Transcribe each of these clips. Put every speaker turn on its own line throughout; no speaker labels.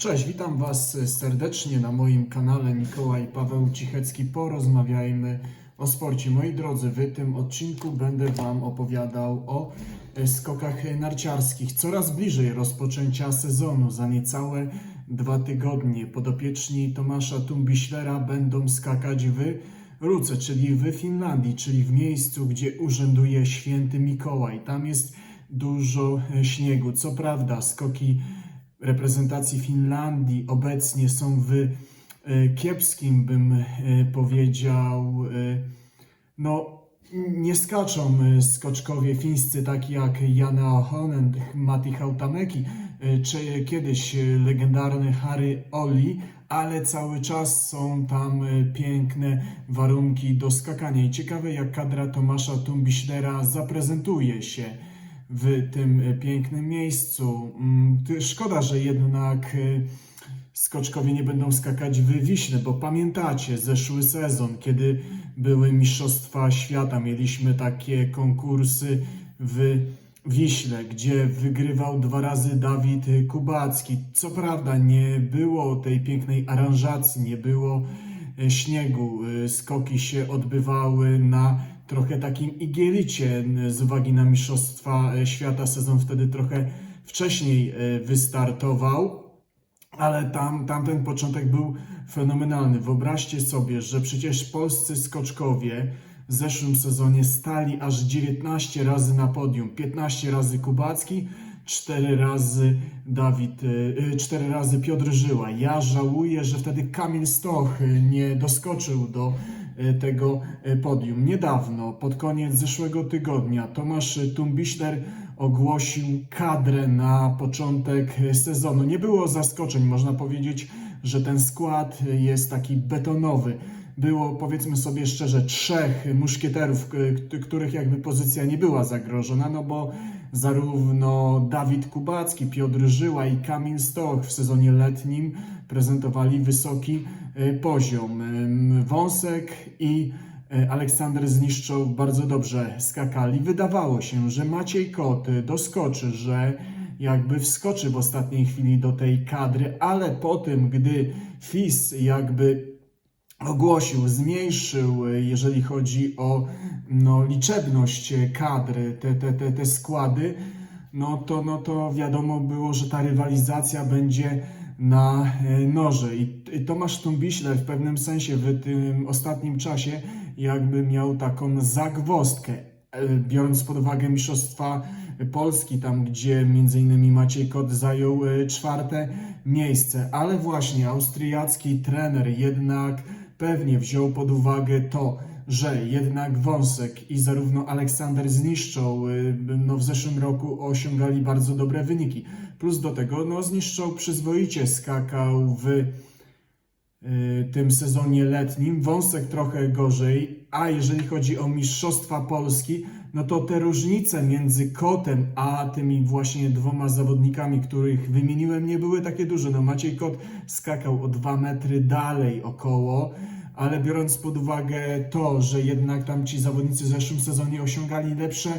Cześć, witam Was serdecznie na moim kanale Mikołaj Paweł Cichecki. Porozmawiajmy o sporcie. Moi drodzy, w tym odcinku będę Wam opowiadał o e, skokach narciarskich. Coraz bliżej rozpoczęcia sezonu, za niecałe dwa tygodnie. Podopieczni Tomasza Tumbiślera będą skakać w Ruce, czyli w Finlandii, czyli w miejscu, gdzie urzęduje święty Mikołaj. Tam jest dużo e, śniegu. Co prawda, skoki reprezentacji Finlandii obecnie są w e, kiepskim, bym e, powiedział, e, no nie skaczą skoczkowie fińscy taki jak Jana Ahonen, Matti Hautameki, e, czy kiedyś legendarny Harry Oli, ale cały czas są tam piękne warunki do skakania. I ciekawe jak kadra Tomasza Tumbiślera zaprezentuje się w tym e, pięknym miejscu. Mm, Szkoda, że jednak e, skoczkowie nie będą skakać w Wiśle, bo pamiętacie zeszły sezon, kiedy były Mistrzostwa Świata, mieliśmy takie konkursy w Wiśle, gdzie wygrywał dwa razy Dawid Kubacki. Co prawda nie było tej pięknej aranżacji, nie było e, śniegu. Skoki się odbywały na trochę takim igielicie z uwagi na Mistrzostwa e, Świata. Sezon wtedy trochę wcześniej e, wystartował, ale tam, tamten początek był fenomenalny. Wyobraźcie sobie, że przecież polscy skoczkowie w zeszłym sezonie stali aż 19 razy na podium. 15 razy Kubacki, 4 razy Dawid, y, 4 razy Piotr Żyła. Ja żałuję, że wtedy Kamil Stoch nie doskoczył do tego y, podium. Niedawno, pod koniec zeszłego tygodnia, Tomasz Tumbiśler ogłosił kadrę na początek sezonu. Nie było zaskoczeń, można powiedzieć, że ten skład jest taki betonowy. Było, powiedzmy sobie szczerze, trzech muszkieterów, których jakby pozycja nie była zagrożona, no bo zarówno Dawid Kubacki, Piotr Żyła i Kamil Stoch w sezonie letnim prezentowali wysoki poziom. Ym, Wąsek i y, Aleksander Zniszczoł bardzo dobrze skakali. Wydawało się, że Maciej Kot y, doskoczy, że jakby wskoczy w ostatniej chwili do tej kadry, ale po tym, gdy FIS jakby ogłosił, zmniejszył, jeżeli chodzi o no, liczebność kadry, te, te, te, te składy, no to, no to wiadomo było, że ta rywalizacja będzie na e, noże. I Tomasz Tumbiśler w pewnym sensie w tym ostatnim czasie jakby miał taką zagwozdkę, e, biorąc pod uwagę Mistrzostwa Polski, tam gdzie innymi Maciej Kot zajął e, czwarte miejsce, ale właśnie austriacki trener jednak pewnie wziął pod uwagę to, że jednak Wąsek i zarówno Aleksander Zniszczą y, no, w zeszłym roku osiągali bardzo dobre wyniki. Plus do tego no, Zniszczą przyzwoicie skakał w tym sezonie letnim, Wąsek trochę gorzej, a jeżeli chodzi o Mistrzostwa Polski, no to te różnice między Kotem a tymi właśnie dwoma zawodnikami, których wymieniłem, nie były takie duże. No Maciej Kot skakał o 2 metry dalej około, ale biorąc pod uwagę to, że jednak tam ci zawodnicy w zeszłym sezonie osiągali lepsze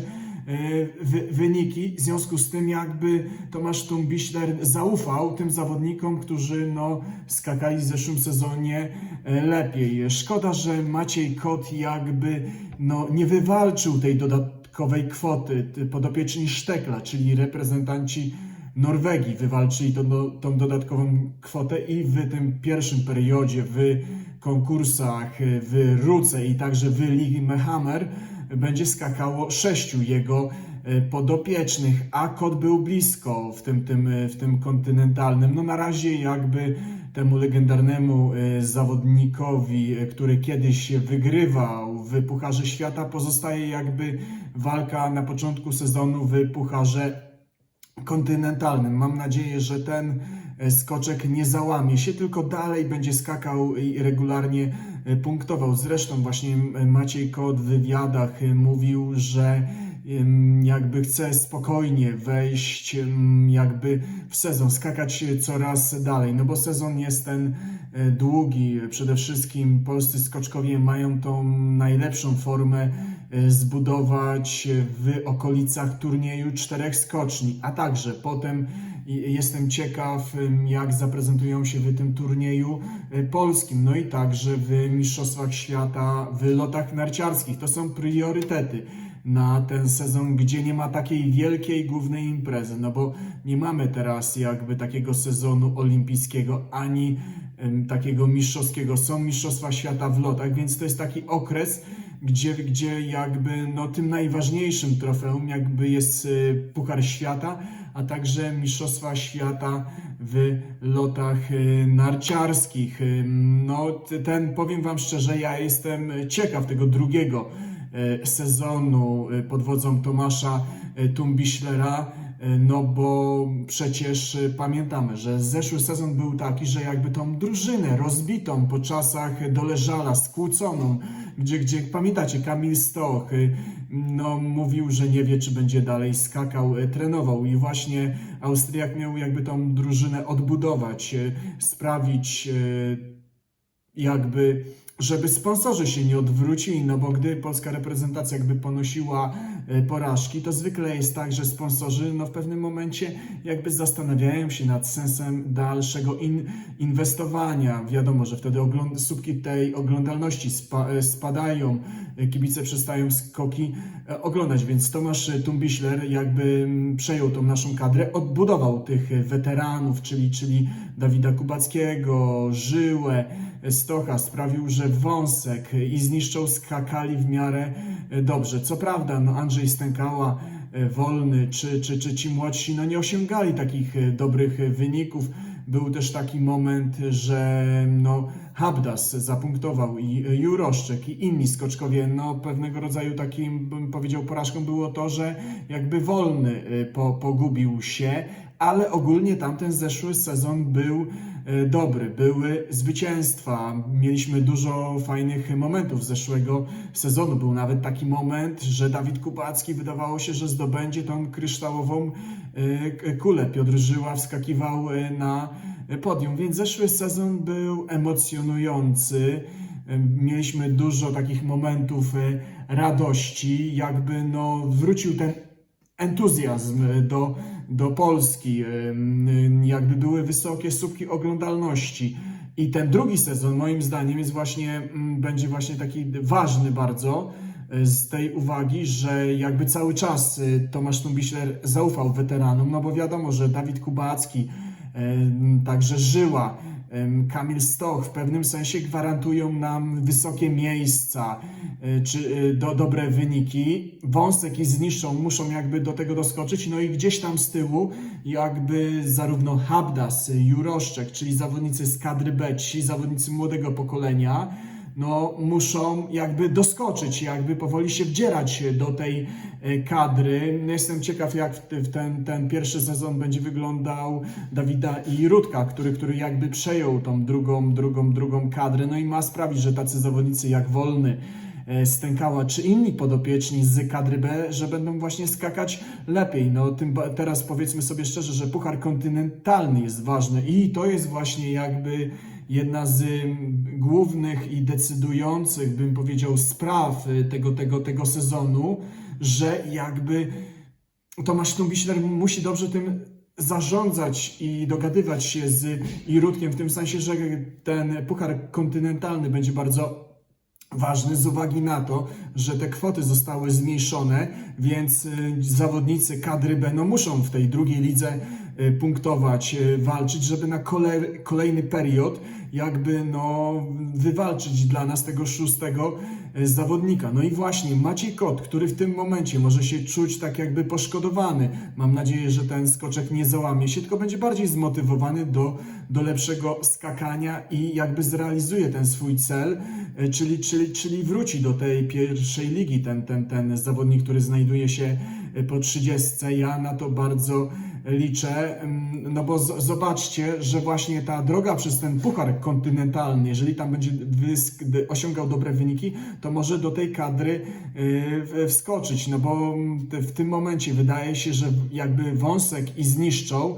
wyniki, w związku z tym jakby Tomasz Tumbiśler zaufał tym zawodnikom, którzy no, skakali w zeszłym sezonie e, lepiej. Szkoda, że Maciej Kot jakby no, nie wywalczył tej dodatkowej kwoty. Ty- Podopieczni Sztekla, czyli reprezentanci Norwegii wywalczyli tą, tą dodatkową kwotę i w tym pierwszym periodzie w konkursach w Ruce i także w Lillehammer będzie skakało sześciu jego e, podopiecznych, a kot był blisko w tym, tym, e, w tym kontynentalnym. No na razie jakby temu legendarnemu e, zawodnikowi, który kiedyś wygrywał w Pucharze Świata, pozostaje jakby walka na początku sezonu w Pucharze kontynentalnym. Mam nadzieję, że ten skoczek nie załamie się, tylko dalej będzie skakał i regularnie punktował. Zresztą właśnie Maciej Kot w wywiadach e, mówił, że jakby chce spokojnie wejść jakby w sezon, skakać coraz dalej, no bo sezon jest ten e, długi. Przede wszystkim polscy skoczkowie mają tą najlepszą formę e, zbudować w okolicach turnieju czterech skoczni, a także potem jestem ciekaw, jak zaprezentują się w tym turnieju y, polskim, no i także w Mistrzostwach Świata w lotach narciarskich. To są priorytety na ten sezon, gdzie nie ma takiej wielkiej głównej imprezy, no bo nie mamy teraz jakby takiego sezonu olimpijskiego ani takiego mistrzowskiego. Są Mistrzostwa Świata w lotach, więc to jest taki okres, gdzie, gdzie jakby no, tym najważniejszym trofeum jakby jest y, Puchar Świata, a także Mistrzostwa Świata w lotach y, narciarskich. Ym, No ten, powiem Wam szczerze, ja jestem ciekaw tego drugiego y, sezonu y, pod wodzą Tomasza y, Tumbiślera, y, no bo przecież y, pamiętamy, że zeszły sezon był taki, że jakby tą drużynę rozbitą po czasach doleżala, skłóconą, gdzie, gdzie pamiętacie, Kamil Stoch y, no, mówił, że nie wie, czy będzie dalej skakał, y, trenował. I właśnie Austriak miał jakby tą drużynę odbudować, y, sprawić jakby, żeby sponsorzy się nie odwrócili, no bo gdy polska reprezentacja jakby ponosiła e, porażki, to zwykle jest tak, że sponsorzy no w pewnym momencie jakby zastanawiają się nad sensem dalszego in, inwestowania. Wiadomo, że wtedy słupki tej oglądalności spa, e, spadają, e, kibice przestają skoki oglądać, więc Tomasz Tumbiśler jakby mm, przejął tą naszą kadrę, odbudował tych weteranów, czyli, czyli Dawida Kubackiego, Żyłę, Stocha, sprawił, że Wąsek i zniszczą skakali w miarę e, dobrze. Co prawda, no Andrzej Stękała, e, Wolny czy, czy, czy ci młodsi no nie osiągali takich e, dobrych wyników. Był też taki moment, że no, Habdas zapunktował i Juroszczek i inni skoczkowie. No, pewnego rodzaju takim, bym powiedział, porażką było to, że jakby Wolny po, pogubił się, ale ogólnie tamten zeszły sezon był dobry. Były zwycięstwa. Mieliśmy dużo fajnych momentów z zeszłego sezonu. Był nawet taki moment, że Dawid Kubacki wydawało się, że zdobędzie tą kryształową e, kulę. Piotr Żyła wskakiwał e, na podium, więc zeszły sezon był emocjonujący. E, Mieliśmy dużo takich momentów e, radości, jakby no wrócił ten entuzjazm do, do Polski, jakby były wysokie słupki oglądalności. I ten drugi sezon, moim zdaniem, jest właśnie, mm, będzie właśnie taki ważny bardzo y, z tej uwagi, że jakby cały czas y, Tomasz Tumbiśler zaufał weteranom, no bo wiadomo, że Dawid Kubacki, ym, także Żyła, Kamil Stoch w pewnym sensie gwarantują nam wysokie miejsca y, czy y, do, dobre wyniki. Wąsek i zniszczą muszą jakby do tego doskoczyć, no i gdzieś tam z tyłu jakby zarówno Habdas, Juroszczek, czyli zawodnicy z kadry B, ci zawodnicy młodego pokolenia, no muszą jakby doskoczyć, jakby powoli się wdzierać do tej e, kadry. No, Jestem ciekaw, jak ten, ten pierwszy sezon będzie wyglądał Dawida i Rutka, który, który jakby przejął tą drugą, drugą, drugą kadrę, no i ma sprawić, że tacy zawodnicy jak Wolny, e, Stękała czy inni podopieczni z kadry B, że będą właśnie skakać lepiej. No tym teraz powiedzmy sobie szczerze, że Puchar Kontynentalny jest ważny i to jest właśnie jakby jedna z głównych i decydujących, bym powiedział, spraw y, tego, tego, tego sezonu, że jakby Tomasz Tumbiśler musi dobrze tym zarządzać i dogadywać się z Irutkiem, w tym sensie, że ten puchar kontynentalny będzie bardzo ważny z uwagi na to, że te kwoty zostały zmniejszone, więc y, zawodnicy kadry B no, muszą w tej drugiej lidze punktować, y, walczyć, żeby na kole, kolejny period jakby no, wywalczyć dla nas tego szóstego y, zawodnika. No i właśnie Maciej Kot, który w tym momencie może się czuć tak jakby poszkodowany. Mam nadzieję, że ten skoczek nie załamie się, tylko będzie bardziej zmotywowany do, do lepszego skakania i jakby zrealizuje ten swój cel, y, czyli, czyli, czyli wróci do tej pierwszej ligi ten, ten, ten zawodnik, który znajduje się y, po 30. Ja na to bardzo liczę, ym, no bo zobaczcie, że właśnie ta droga przez ten puchar kontynentalny, jeżeli tam będzie osiągał dobre wyniki, to może do tej kadry y, wskoczyć, no bo mm, w tym momencie wydaje się, że jakby wąsek i zniszczą,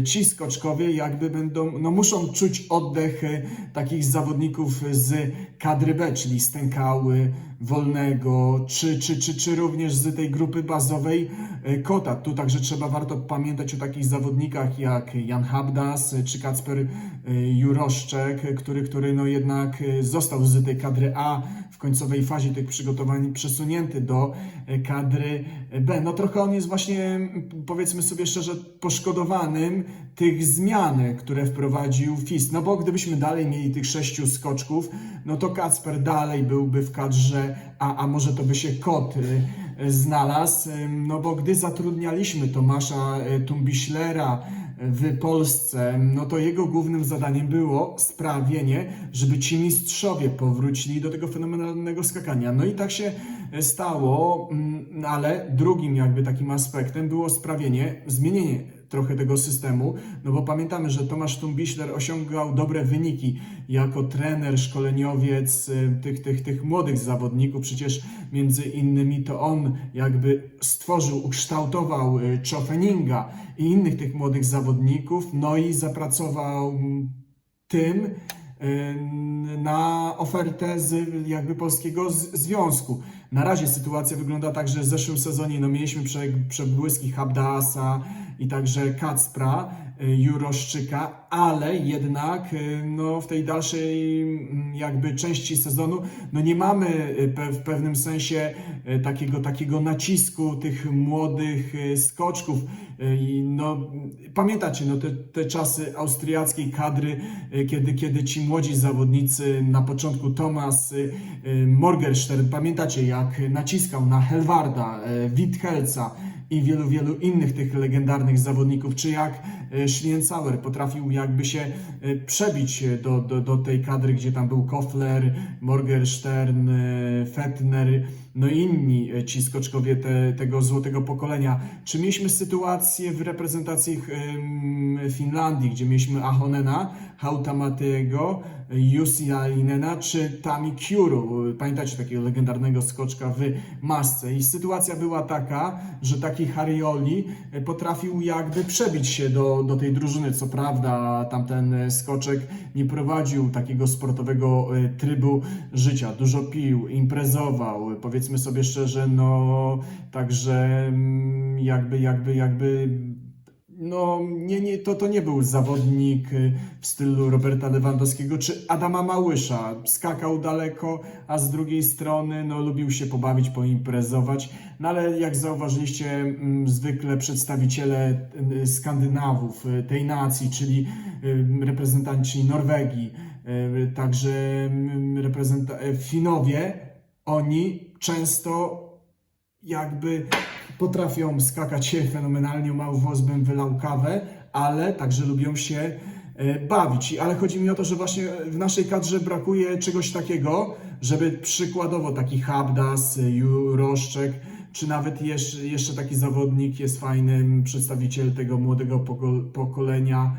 ci skoczkowie jakby będą, no muszą czuć oddech y, takich zawodników z kadry B, czyli Stękały, Wolnego, czy, czy, czy, czy również z tej grupy bazowej e, Kota. Tu także trzeba warto pamiętać o takich zawodnikach jak Jan Habdas e, czy Kacper e, Juroszczek, e, który, który no jednak e, został z tej kadry A końcowej fazie tych przygotowań przesunięty do e, kadry B. No trochę on jest właśnie, powiedzmy sobie szczerze, poszkodowanym tych zmian, które wprowadził FIS. No bo gdybyśmy dalej mieli tych sześciu skoczków, no to Kacper dalej byłby w kadrze, a, a może to by się kot y, znalazł. No bo gdy zatrudnialiśmy Tomasza Tumbiślera w Polsce, no to jego głównym zadaniem było sprawienie, żeby ci mistrzowie powrócili do tego fenomenalnego skakania. No i tak się stało, mm, ale drugim jakby takim aspektem było sprawienie, zmienienie trochę tego systemu, no bo pamiętamy, że Tomasz Tumbiśler osiągał dobre wyniki jako trener, szkoleniowiec y, tych, tych, tych młodych zawodników. Przecież między innymi to on jakby stworzył, ukształtował y, Chofeninga i innych tych młodych zawodników, no i zapracował tym, y, na ofertę z jakby polskiego związku. Na razie sytuacja wygląda tak, że w zeszłym sezonie no, mieliśmy prze, przebłyski Habdasa i także Kacpra, y, Juroszczyka, ale jednak y, no, w tej dalszej mm, jakby części sezonu no, nie mamy y, w pewnym sensie takiego, takiego nacisku tych młodych skoczków. No, pamiętacie no, te, te czasy austriackiej kadry, kiedy, kiedy ci młodzi zawodnicy, na początku Thomas Morgenstern, pamiętacie jak naciskał na Helwarda, Withelca i wielu, wielu innych tych legendarnych zawodników, czy jak y, Schlienzauer potrafił jakby się y, przebić do, do, do tej kadry, gdzie tam był Kofler, Morgenstern, y, Fettner, no i inni ci skoczkowie te, tego złotego pokolenia. Czy mieliśmy sytuację w reprezentacji Finlandii, gdzie mieliśmy Ahonena, Hautamatego, Jussi Ainena czy Tami Kiuru. Pamiętacie takiego legendarnego skoczka w masce. I sytuacja była taka, że taki Harioli potrafił jakby przebić się do, do tej drużyny. Co prawda tamten skoczek nie prowadził takiego sportowego e, trybu życia. Dużo pił, imprezował. Powiedzmy sobie szczerze, no także mm, jakby, jakby, jakby no, nie, nie, to, to nie był zawodnik y, w stylu Roberta Lewandowskiego czy Adama Małysza. Skakał daleko, a z drugiej strony no, lubił się pobawić, poimprezować. No ale jak zauważyliście, mm, zwykle przedstawiciele y, Skandynawów, y, tej nacji, czyli reprezentanci Norwegii, także mm, y, Finowie, oni często jakby potrafią skakać się fenomenalnie, mały włos bym wylał kawę, ale także lubią się e, bawić. Ale chodzi mi o to, że właśnie w naszej kadrze brakuje czegoś takiego, żeby przykładowo taki Habdas, e, Juroszczek, czy nawet jeszcze, jeszcze taki zawodnik jest fajnym przedstawiciel tego młodego poko- pokolenia.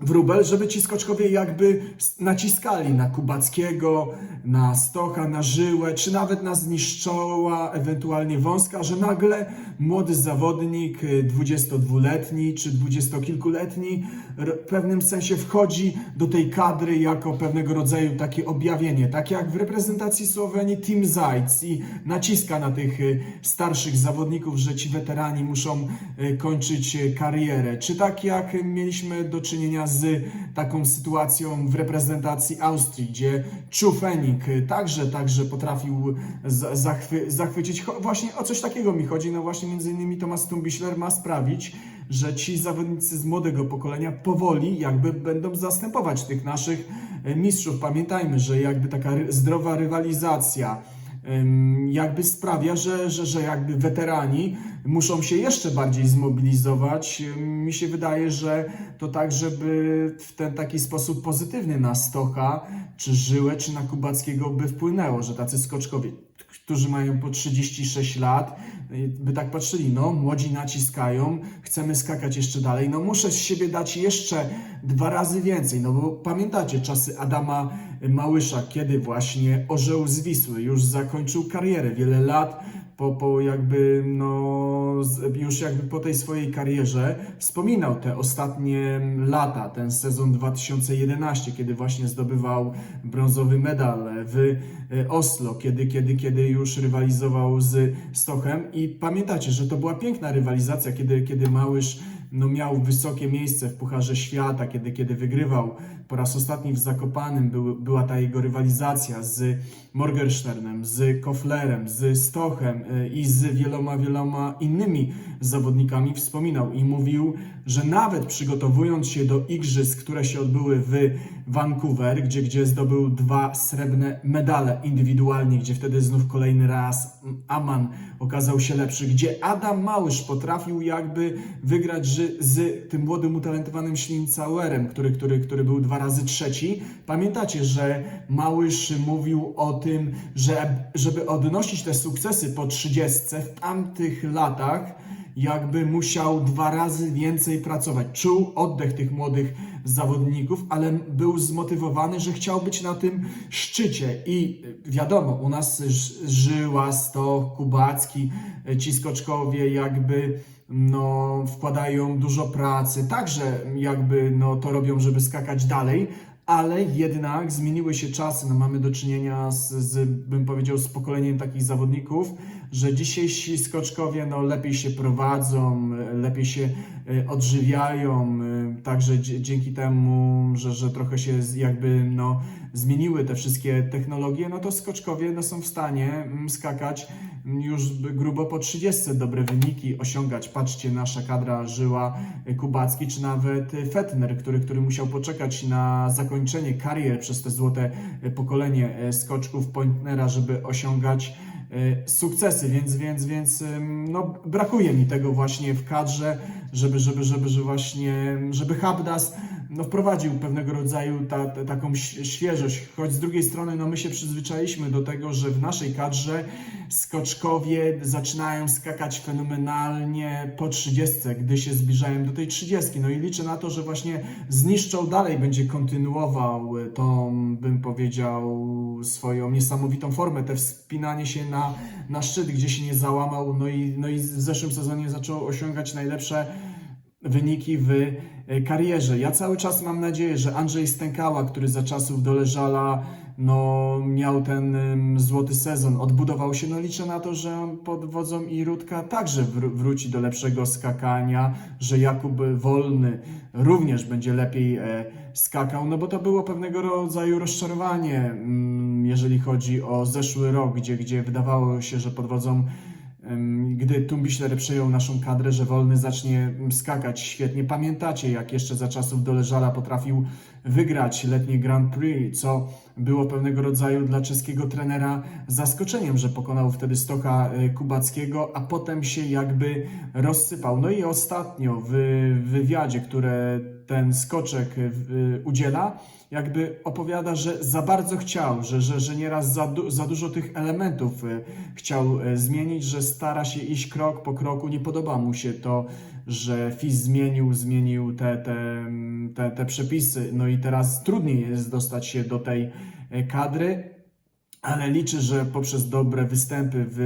Wróbel, żeby ci skoczkowie jakby naciskali na Kubackiego, na Stocha, na Żyłę, czy nawet na Zniszczoła, ewentualnie Wąska, że nagle młody zawodnik, y, 22-letni czy dwudziestokilkuletni, w pewnym sensie wchodzi do tej kadry jako pewnego rodzaju takie objawienie, tak jak w reprezentacji Słowenii Team Zajc i naciska na tych y, starszych zawodników, że ci weterani muszą y, kończyć y, karierę. Czy tak jak mieliśmy do czynienia z taką sytuacją w reprezentacji Austrii, gdzie Czufenik także, także potrafił za- zachwy, zachwycić. Właśnie o coś takiego mi chodzi. No właśnie między innymi Tomasz Tumbiśler ma sprawić, że ci zawodnicy z młodego pokolenia powoli jakby będą zastępować tych naszych mistrzów. Pamiętajmy, że jakby taka zdrowa rywalizacja jakby sprawia, że, że, że jakby weterani muszą się jeszcze bardziej zmobilizować. Mi się wydaje, że to tak, żeby w ten taki sposób pozytywny na Stocha, czy Żyłę, czy na Kubackiego by wpłynęło, że tacy skoczkowie, którzy mają po 36 lat, y, by tak patrzyli, no młodzi naciskają, chcemy skakać jeszcze dalej, no muszę z siebie dać jeszcze dwa razy więcej, no bo pamiętacie czasy Adama Małysza, kiedy właśnie orzeł z Wisły już zakończył karierę, wiele lat po, po jakby, no, już jakby po tej swojej karierze wspominał te ostatnie lata, ten sezon 2011, kiedy właśnie zdobywał brązowy medal w e, Oslo, kiedy, kiedy, kiedy już rywalizował z Stochem. I pamiętacie, że to była piękna rywalizacja, kiedy, kiedy Małysz no, miał wysokie miejsce w Pucharze Świata, kiedy, kiedy wygrywał po raz ostatni w Zakopanym, był, była ta jego rywalizacja z Morgensternem, z Koflerem, z Stochem y, i z wieloma, wieloma innymi zawodnikami wspominał i mówił, że nawet przygotowując się do igrzysk, które się odbyły w Vancouver, gdzie, gdzie zdobył dwa srebrne medale indywidualnie, gdzie wtedy znów kolejny raz Aman okazał się lepszy, gdzie Adam Małysz potrafił jakby wygrać z, z tym młodym, utalentowanym Schlincauerem, który, który, który był dwa razy trzeci. Pamiętacie, że Małysz mówił o tym, że żeby odnosić te sukcesy po 30 w tamtych latach, jakby musiał dwa razy więcej pracować. Czuł oddech tych młodych zawodników, ale był zmotywowany, że chciał być na tym szczycie. I wiadomo, u nas Żyła, Stoch, Kubacki, ci skoczkowie jakby no, wkładają dużo pracy, także jakby no, to robią, żeby skakać dalej, ale jednak zmieniły się czasy. No, mamy do czynienia z, z, bym powiedział, z pokoleniem takich zawodników, że dzisiejsi skoczkowie no, lepiej się prowadzą, lepiej się e, odżywiają, e, także dzięki temu, że, że trochę się jakby no, zmieniły te wszystkie technologie, no to skoczkowie no, są w stanie mm, skakać mm, już grubo po 30 dobre wyniki osiągać. Patrzcie, nasza kadra żyła e, Kubacki, czy nawet Fettner, który, który musiał poczekać na zakończenie karier przez te złote pokolenie skoczków Pointnera, żeby osiągać sukcesy, więc, więc, więc no, brakuje mi tego właśnie w kadrze, żeby, żeby, żeby, żeby właśnie, żeby Habdas no, wprowadził pewnego rodzaju ta, ta, taką świeżość, choć z drugiej strony no, my się przyzwyczailiśmy do tego, że w naszej kadrze skoczkowie zaczynają skakać fenomenalnie po 30, gdy się zbliżają do tej 30. No i liczę na to, że właśnie zniszczą dalej, będzie kontynuował tą, bym powiedział, swoją niesamowitą formę, te wspinanie się na, na szczyt, gdzie się nie załamał, no i, no i w zeszłym sezonie zaczął osiągać najlepsze wyniki w e, karierze. Ja cały czas mam nadzieję, że Andrzej Stękała, który za czasów doleżala no, miał ten złoty sezon, odbudował się, no liczę na to, że on pod wodzą i Rudka także wr- wróci do lepszego skakania, że Jakub Wolny również będzie lepiej e, skakał, no bo to było pewnego rodzaju rozczarowanie, mm, jeżeli chodzi o zeszły rok, gdzie, gdzie wydawało się, że pod wodzą gdy Tumbiśler przejął naszą kadrę, że Wolny zacznie skakać świetnie. Pamiętacie, jak jeszcze za czasów Doleżala potrafił wygrać letnie Grand Prix, co było pewnego rodzaju dla czeskiego trenera zaskoczeniem, że pokonał wtedy Stoka y, Kubackiego, a potem się jakby rozsypał. No i ostatnio w wywiadzie, które ten skoczek y, y, udziela, jakby opowiada, że za bardzo chciał, że, że, że nieraz za, du- za dużo tych elementów y, chciał zmienić, że stara się iść krok po kroku. Nie podoba mu się to, że FIS zmienił, zmienił te, te, te, te przepisy, no i teraz trudniej jest dostać się do tej kadry. Ale liczę, że poprzez dobre występy w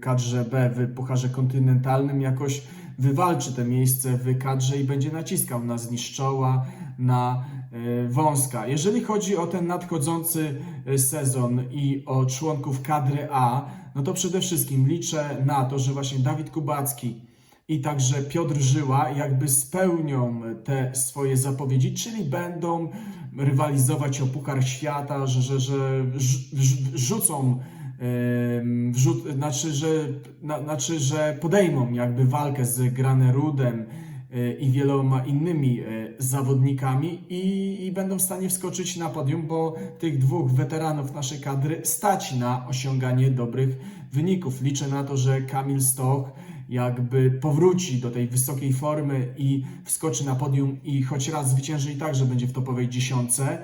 kadrze B, w Pucharze Kontynentalnym jakoś wywalczy te miejsce w kadrze i będzie naciskał na zniszczoła, na e, wąska. Jeżeli chodzi o ten nadchodzący e, sezon i o członków kadry A, no to przede wszystkim liczę na to, że właśnie Dawid Kubacki i także Piotr Żyła jakby spełnią te swoje zapowiedzi, czyli będą rywalizować o Puchar Świata, że, że, że rz- rz- rzucą wrzut, znaczy, że, na, znaczy, że podejmą jakby walkę z Granerudem e, i wieloma innymi e, zawodnikami i, i będą w stanie wskoczyć na podium, bo tych dwóch weteranów naszej kadry stać na osiąganie dobrych wyników. Liczę na to, że Kamil Stoch jakby powróci do tej wysokiej formy i wskoczy na podium i choć raz zwycięży i tak, że będzie w topowej dziesiątce.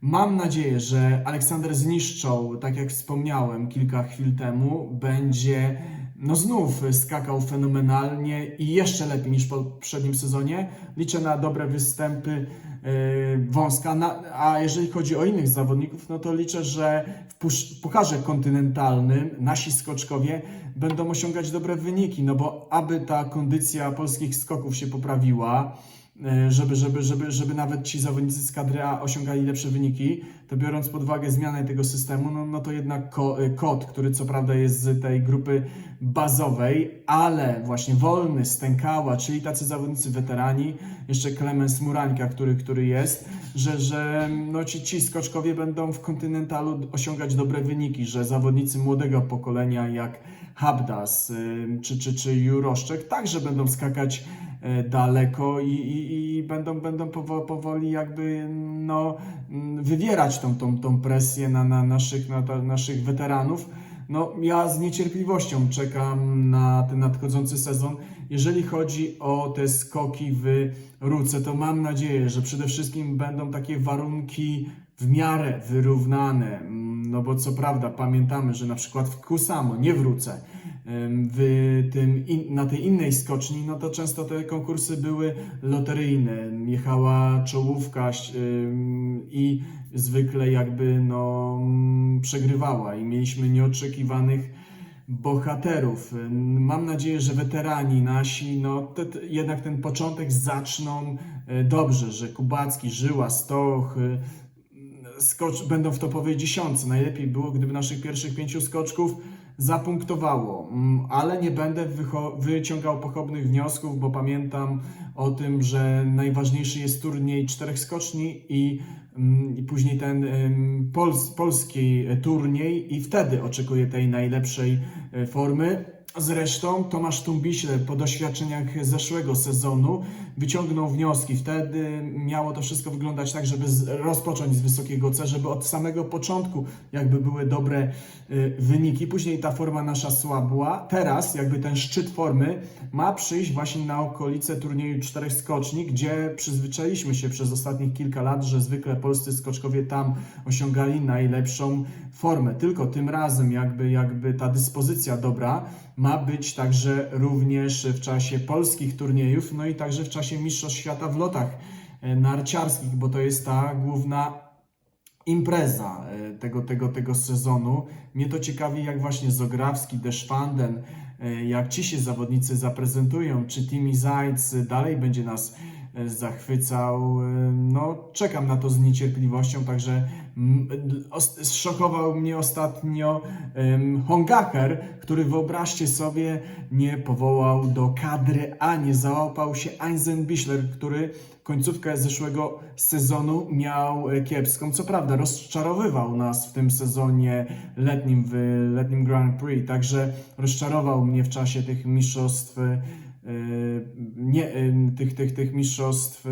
Mam nadzieję, że Aleksander Zniszczą, tak jak wspomniałem kilka chwil temu, będzie no znów skakał fenomenalnie i jeszcze lepiej niż w poprzednim sezonie. Liczę na dobre występy wąska. Na, a jeżeli chodzi o innych zawodników, no to liczę, że w pucharze kontynentalnym nasi skoczkowie będą osiągać dobre wyniki, no bo aby ta kondycja polskich skoków się poprawiła, e, żeby, żeby, żeby, żeby nawet ci zawodnicy z kadry A osiągali lepsze wyniki, to biorąc pod uwagę zmianę tego systemu, no, no to jednak ko, e, Kot, który co prawda jest z tej grupy bazowej, ale właśnie Wolny, Stękała, czyli tacy zawodnicy weterani, jeszcze Klemens Murańka, który, który jest, że, że no ci, ci skoczkowie będą w kontynentalu osiągać dobre wyniki, że zawodnicy młodego pokolenia jak Habdas czy, czy, czy Juroszczek także będą skakać e, daleko i, i, i będą, będą powo, powoli jakby no, mm, wywierać tą, tą, tą presję na, na, naszych, na ta, naszych weteranów. No, ja z niecierpliwością czekam na ten nadchodzący sezon. Jeżeli chodzi o te skoki w ruce, to mam nadzieję, że przede wszystkim będą takie warunki w miarę wyrównane. No bo co prawda pamiętamy, że na przykład w Kusamo, nie w ruce, em, w tym in, na tej innej skoczni, no to często te konkursy były loteryjne. Jechała czołówka i zwykle jakby no, mm, przegrywała i mieliśmy nieoczekiwanych bohaterów. Mam nadzieję, że weterani nasi, no te, te, jednak ten początek zaczną e, dobrze, że Kubacki, Żyła, Stoch e, skocz, będą w topowej dziesiątce. Najlepiej było, gdyby naszych pierwszych pięciu skoczków zapunktowało, Mm, ale nie będę wyciągał pochopnych wniosków, bo pamiętam o tym, że najważniejszy jest turniej czterech skoczni i, mm, i później ten pols- polski turniej i wtedy oczekuję tej najlepszej e, formy. Zresztą Tomasz Tumbiśle po doświadczeniach zeszłego sezonu wyciągnął wnioski. Wtedy miało to wszystko wyglądać tak, żeby rozpocząć z wysokiego C, żeby od samego początku jakby były dobre y, wyniki. Później ta forma nasza słabła. Teraz jakby ten szczyt formy ma przyjść właśnie na okolice turnieju czterech skoczni, gdzie przyzwyczailiśmy się przez ostatnich kilka lat, że zwykle polscy skoczkowie tam osiągali najlepszą formę. Tylko tym razem jakby, jakby ta dyspozycja dobra ma być także również w czasie polskich turniejów, no i także w czasie Mistrzostw Świata w lotach e, narciarskich, bo to jest ta główna impreza e, tego, tego, tego sezonu. Mnie to ciekawi, jak właśnie Zograwski, Deszwanden, e, jak ci się zawodnicy zaprezentują, czy Timi Zajc dalej będzie nas zachwycał. No, czekam na to z niecierpliwością, także mm, zszokował mnie ostatnio em, Hongacher, który wyobraźcie sobie nie powołał do kadry, a nie załapał się Eisenbichler, który końcówkę zeszłego sezonu miał e, kiepską. Co prawda rozczarowywał nas w tym sezonie letnim, w letnim Grand Prix, także rozczarował mnie w czasie tych mistrzostw nie, tych, tych, tych mistrzostw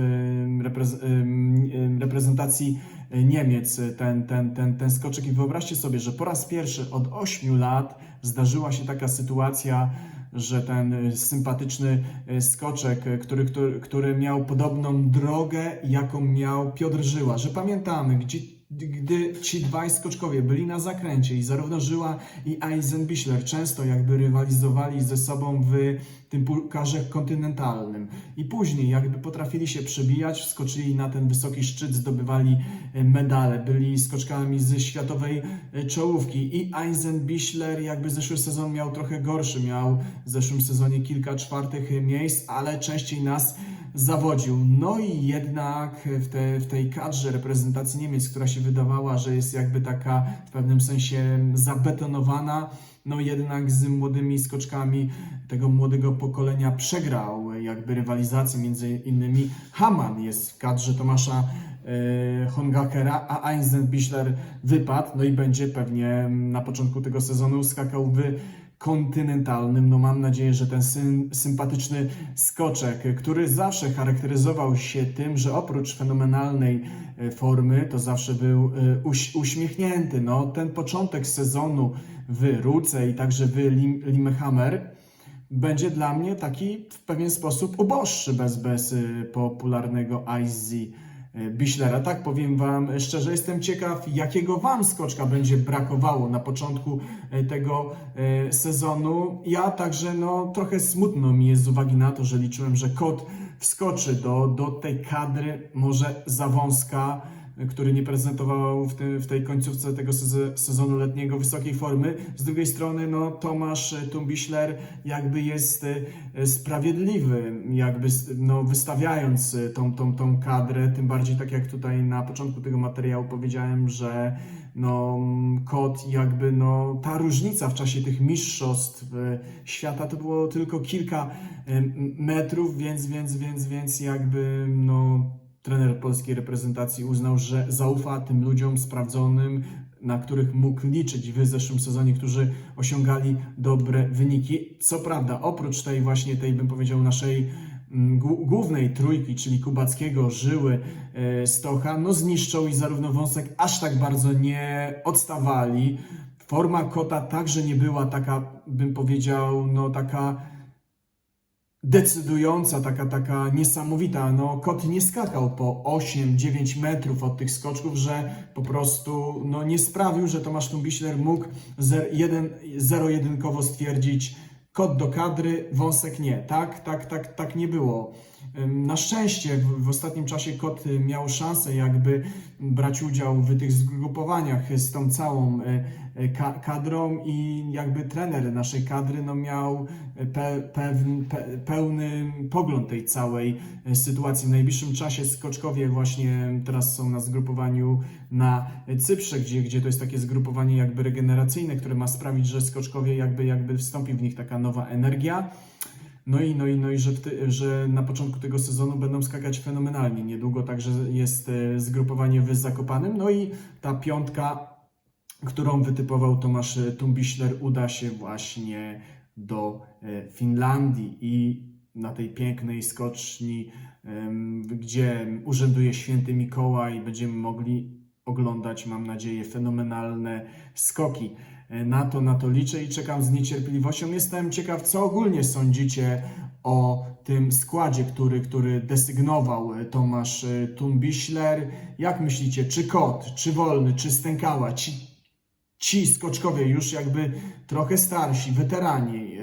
reprezentacji Niemiec, ten, ten, ten, ten skoczek. I wyobraźcie sobie, że po raz pierwszy od 8 lat zdarzyła się taka sytuacja, że ten sympatyczny skoczek, który, który, który miał podobną drogę, jaką miał Piotr Żyła, że pamiętamy, gdzie gdy ci dwaj skoczkowie byli na zakręcie i zarówno Żyła i Eisenbichler często jakby rywalizowali ze sobą w tym pukarze kontynentalnym. I później jakby potrafili się przebijać, wskoczyli na ten wysoki szczyt, zdobywali e, medale, byli skoczkami ze światowej e, czołówki. I Eisenbichler jakby zeszły sezon miał trochę gorszy, miał w zeszłym sezonie kilka czwartych miejsc, ale częściej nas zawodził. No i jednak w, te, w tej kadrze reprezentacji Niemiec, która się wydawała, że jest jakby taka w pewnym sensie zabetonowana, no jednak z młodymi skoczkami tego młodego pokolenia przegrał jakby rywalizację, między innymi Hamann jest w kadrze Tomasza e, Hongakera, a Eisenbichler wypadł, no i będzie pewnie na początku tego sezonu skakał w kontynentalnym. No mam nadzieję, że ten sympatyczny skoczek, który zawsze charakteryzował się tym, że oprócz fenomenalnej e, formy, to zawsze był e, uś, uśmiechnięty. No ten początek sezonu w Ruce i także w Lim, Lillehammer będzie dla mnie taki w pewien sposób uboższy bez, bez e, popularnego IZ. Bichlera. Tak powiem Wam szczerze, jestem ciekaw, jakiego Wam skoczka będzie brakowało na początku e, tego e, sezonu. Ja także no, trochę smutno mi jest z uwagi na to, że liczyłem, że kot wskoczy do, do tej kadry, może za wąska, który nie prezentował w, tym, w tej końcówce tego sezonu letniego wysokiej formy. Z drugiej strony, no, Tomasz Tumbiśler jakby jest e, sprawiedliwy, jakby no, wystawiając e, tą, tą, tą kadrę, tym bardziej tak jak tutaj na początku tego materiału powiedziałem, że no, kot jakby no, ta różnica w czasie tych mistrzostw e, świata to było tylko kilka e, metrów, więc, więc, więc, więc jakby no, trener polskiej reprezentacji uznał, że zaufa tym ludziom sprawdzonym, na których mógł liczyć w zeszłym sezonie, którzy osiągali dobre wyniki. Co prawda, oprócz tej właśnie tej, bym powiedział, naszej mm, głó- głównej trójki, czyli Kubackiego, Żyły, e, Stocha, no zniszczą i zarówno Wąsek aż tak bardzo nie odstawali. Forma Kota także nie była taka, bym powiedział, no taka decydująca, taka, taka niesamowita. No, kot nie skakał po 8-9 metrów od tych skoczków, że po prostu no, nie sprawił, że Tomasz Tumbiśler mógł zer- jeden- zero-jedynkowo stwierdzić kot do kadry, wąsek nie. Tak, tak, tak, tak nie było. Na szczęście w, w ostatnim czasie kot miał szansę jakby brać udział w tych zgrupowaniach z tą całą y, kadrą i jakby trener naszej kadry no miał pe, pe, pełny pogląd tej całej y, sytuacji. W najbliższym czasie skoczkowie właśnie teraz są na zgrupowaniu na Cyprze, gdzie, gdzie to jest takie zgrupowanie jakby regeneracyjne, które ma sprawić, że skoczkowie jakby, jakby wstąpi w nich taka nowa energia. No i, no i, no i że, ty, że na początku tego sezonu będą skakać fenomenalnie. Niedługo także jest e, zgrupowanie w Zakopanym. No i ta piątka, którą wytypował Tomasz Tumbiśler, uda się właśnie do e, Finlandii i na tej pięknej skoczni, gdzie urzęduje święty Mikołaj, będziemy mogli oglądać, mam nadzieję, fenomenalne skoki. E, Na to, na to liczę i czekam z niecierpliwością. Jestem ciekaw, co ogólnie sądzicie o tym składzie, który, który desygnował e, Tomasz Tumbiśler. Jak myślicie, czy Kot, czy Wolny, czy Stękała, ci, ci skoczkowie już jakby trochę starsi, weterani,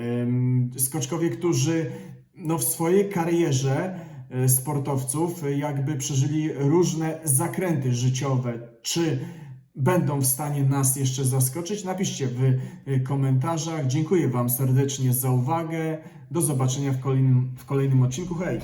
skoczkowie, którzy no, w swojej karierze e, sportowców jakby przeżyli różne zakręty życiowe. Czy będą w stanie nas jeszcze zaskoczyć? Napiszcie w e, komentarzach. Dziękuję Wam serdecznie za uwagę. Do zobaczenia w kolejnym, w kolejnym odcinku. Hej!